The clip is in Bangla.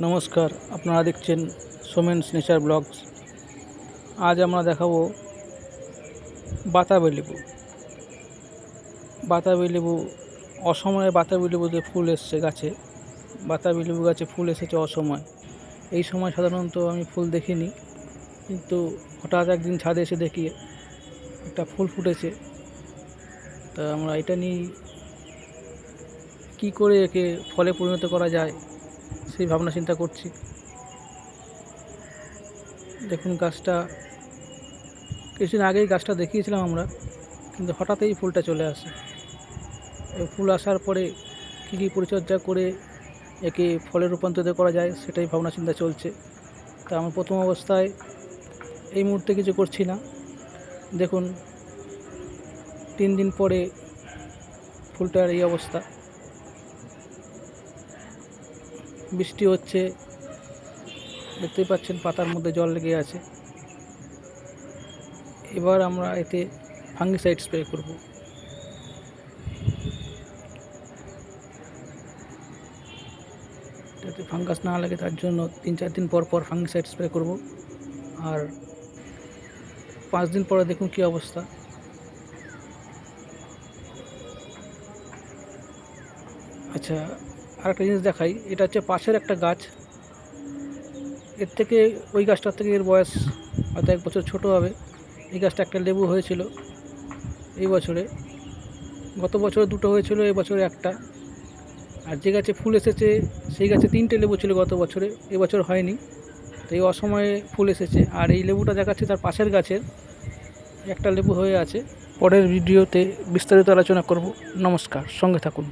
নমস্কার, আপনারা দেখছেন সোমেন্স নেচার ব্লগস। আজ আমরা দেখাবো বাতাবি লেবু। বাতাবি লেবু, অসময়ে বাতাবি লেবুতে ফুল এসছে গাছে। বাতাবি লেবু গাছে ফুল এসেছে অসময়। এই সময় সাধারণত আমি ফুল দেখিনি, কিন্তু হঠাৎ একদিন ছাদে এসে দেখি একটা ফুল ফুটেছে। তা আমরা এটা নিয়ে কী করে একে ফলে পরিণত করা যায়? সেই ভাবনা চিন্তা করছি। দেখুন গাছটা, কিছুদিন আগেই গাছটা দেখিয়েছিলাম আমরা, কিন্তু হঠাৎই ফুলটা চলে আসে। ফুল আসার পরে কী কী পরিচর্যা করে একে ফলে রূপান্তরিত করা যায়, সেটাই ভাবনা চিন্তা চলছে। তা আমার প্রথম অবস্থায় এই মুহূর্তে কিছু করছি না। দেখুন, তিন দিন পরে ফুলটার এই অবস্থা। বৃষ্টি হচ্ছে, দেখতেই পাচ্ছেন পাতার মধ্যে জল লেগে আছে। এবার আমরা এতে ফাঙ্গিসাইড স্প্রে করব। যাতে ফাঙ্গাস না লাগে, তার জন্য তিন চার দিন পর পর ফাঙ্গিসাইড স্প্রে করব। আর পাঁচ দিন পরে দেখুন কী অবস্থা। আচ্ছা আরেকটা জিনিস দেখাই, এটা হচ্ছে পাশের একটা গাছ। এর থেকে ওই গাছটার থেকে এর বয়স হয়তো এক বছর ছোটো হবে। এই গাছটা একটা লেবু হয়েছিল এই বছরে। গত বছরে দুটো হয়েছিল এই বছরে একটা। আর যে গাছে ফুল এসেছে, সেই গাছে তিনটে লেবু ছিল গত বছরে এবছর হয়নি। তো এই অসময়ে ফুল এসেছে। আর এই লেবুটা দেখাচ্ছে তার পাশের গাছের একটা লেবু হয়ে আছে। পরের ভিডিওতে বিস্তারিত আলোচনা করব। নমস্কার, সঙ্গে থাকুন।